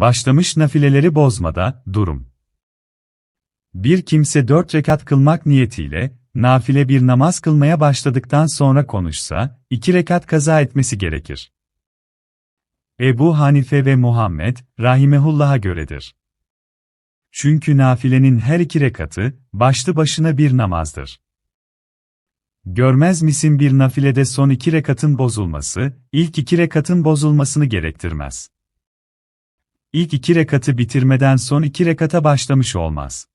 Başlamış nafileleri bozmada, durum. Bir kimse dört rekat kılmak niyetiyle, nafile bir namaz kılmaya başladıktan sonra konuşsa, iki rekat kaza etmesi gerekir. Ebu Hanife ve Muhammed, rahimehullah'a göredir. Çünkü nafilenin her iki rekatı, başlı başına bir namazdır. Görmez misin bir nafilede son iki rekatın bozulması, ilk iki rekatın bozulmasını gerektirmez. İlk iki rekatı bitirmeden son iki rekata başlamış olmaz.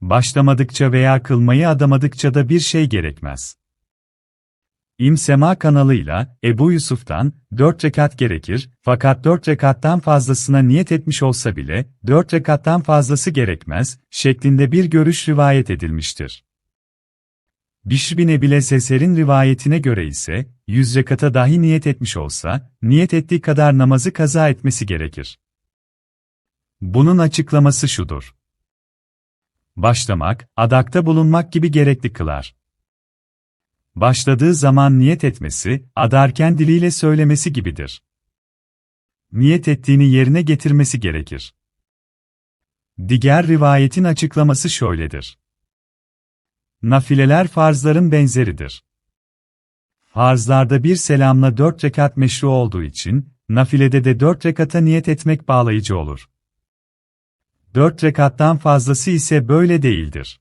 Başlamadıkça veya kılmayı adamadıkça da bir şey gerekmez. İmsema kanalıyla, Ebu Yusuf'tan, dört rekat gerekir, fakat dört rekattan fazlasına niyet etmiş olsa bile, dört rekattan fazlası gerekmez, şeklinde bir görüş rivayet edilmiştir. Bişr bin Ebile Seser'in rivayetine göre ise, yüz rekata dahi niyet etmiş olsa, niyet ettiği kadar namazı kaza etmesi gerekir. Bunun açıklaması şudur. Başlamak, adakta bulunmak gibi gerekli kılar. Başladığı zaman niyet etmesi, adarken diliyle söylemesi gibidir. Niyet ettiğini yerine getirmesi gerekir. Diğer rivayetin açıklaması şöyledir. Nafileler farzların benzeridir. Farzlarda bir selamla dört rekat meşru olduğu için, nafilede de dört rekata niyet etmek bağlayıcı olur. Dört rekattan fazlası ise böyle değildir.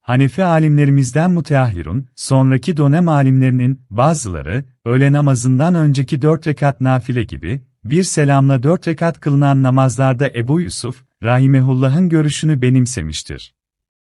Hanefi alimlerimizden muteahhirun, sonraki dönem alimlerinin bazıları, öğle namazından önceki dört rekat nafile gibi, bir selamla dört rekat kılınan namazlarda Ebu Yusuf, Rahimehullah'ın görüşünü benimsemiştir.